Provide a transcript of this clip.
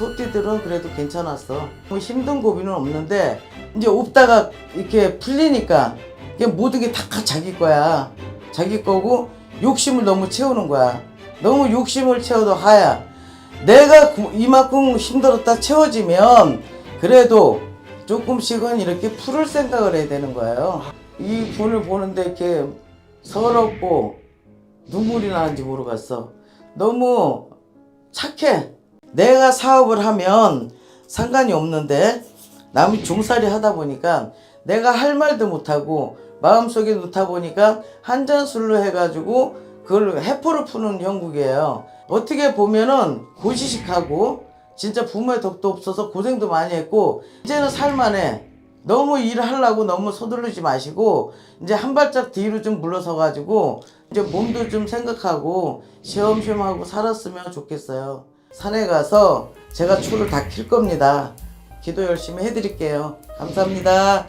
소띠들은 그래도 괜찮았어. 뭐 힘든 고비는 없는데 이제 없다가 이렇게 풀리니까 이게 모든 게 다 자기 거야. 자기 거고 욕심을 너무 채우는 거야. 너무 욕심을 채워도 하야. 내가 구- 이만큼 힘들었다 채워지면 그래도 조금씩은 이렇게 풀을 생각을 해야 되는 거예요. 이 분을 보는데 이렇게 서럽고 눈물이 나는지 모르겠어. 너무 착해. 내가 사업을 하면 상관이 없는데 남이 종살이 하다 보니까 내가 할 말도 못하고 마음속에 놓다 보니까 한 잔 술로 해가지고 그걸 해포를 푸는 형국이에요. 어떻게 보면은 고지식하고 진짜 부모의 덕도 없어서 고생도 많이 했고 이제는 살만해. 너무 일하려고 너무 서두르지 마시고 이제 한 발짝 뒤로 좀 물러서 가지고 이제 몸도 좀 생각하고 시험시험하고 살았으면 좋겠어요. 산에 가서 제가 초를 다 킬 겁니다. 기도 열심히 해드릴게요. 감사합니다.